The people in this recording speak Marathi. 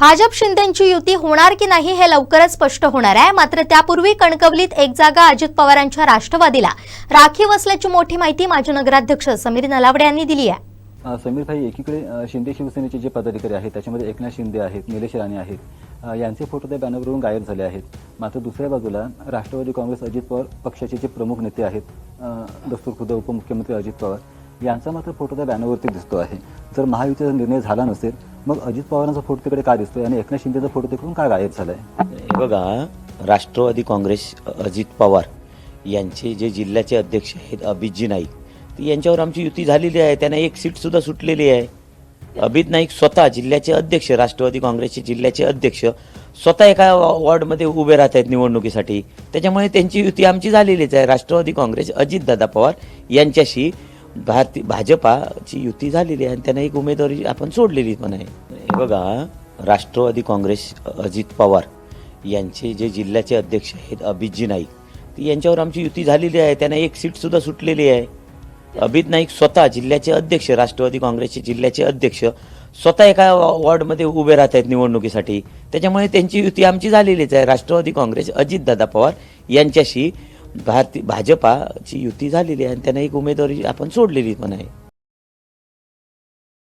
भाजप शिंदेची युती होणार की नाही हे लवकरच स्पष्ट होणार आहे. मात्र त्यापूर्वी कणकवलीत एक जागा अजित पवारांच्या राष्ट्रवादीला. राखीव असल्याची मोठी माहिती माजी नगराध्यक्ष समीर नलावडे यांनी दिली आहे. समीर भाई एकीकडे शिंदे शिवसेनेचे जे पदाधिकारी आहेत त्याच्यामध्ये एकनाथ शिंदे आहेत निलेश राणे आहेत यांचे फोटो त्या बॅनरवरून गायब झाले आहेत. मात्र दुसऱ्या बाजूला राष्ट्रवादी काँग्रेस अजित पवार पक्षाचे जे प्रमुख नेते आहेत दस्तूर खुद्द उपमुख्यमंत्री अजित पवार यांचा मात्र फोटो त्या बॅनरवरती दिसतो आहे. जर महायुतीचा निर्णय झाला नसेल मग अजित पवारांचा फोटो तिकडे का दिसतोय आणि एकनाथ शिंदेचा फोटो तिकडून का गायब झालाय? हे बघा राष्ट्रवादी काँग्रेस अजित पवार यांचे जे जिल्ह्याचे अध्यक्ष आहेत अभितजी नाईक यांच्यावर आमची युती झालेली आहे. त्यांना एक सीट सुद्धा सुटलेली आहे. अभित नाईक स्वतः जिल्ह्याचे अध्यक्ष राष्ट्रवादी काँग्रेसचे जिल्ह्याचे अध्यक्ष स्वतः एका वॉर्डमध्ये उभे राहत आहेत निवडणुकीसाठी. त्याच्यामुळे त्यांची युती आमची झालेलीच आहे. राष्ट्रवादी काँग्रेस अजितदादा पवार यांच्याशी भारती भाजपाची युती झालेली आहे आणि त्यांना एक उमेदवारी आपण सोडलेली पण आहे हे बघा राष्ट्रवादी काँग्रेस अजित पवार यांचे जे जिल्ह्याचे अध्यक्ष आहेत अभितजी नाईक ती यांच्यावर आमची युती झालेली आहे. त्यांना एक सीट सुद्धा सुटलेली आहे. अभित नाईक स्वतः जिल्ह्याचे अध्यक्ष राष्ट्रवादी काँग्रेसचे जिल्ह्याचे अध्यक्ष स्वतः एका वॉर्डमध्ये उभे राहत आहेत निवडणुकीसाठी. त्याच्यामुळे त्यांची युती आमची झालेलीच आहे. राष्ट्रवादी काँग्रेस अजितदादा पवार यांच्याशी भारती भाजपाची युती झालेली आहे आणि त्यांना एक उमेदवारी आपण सोडलेली पण आहे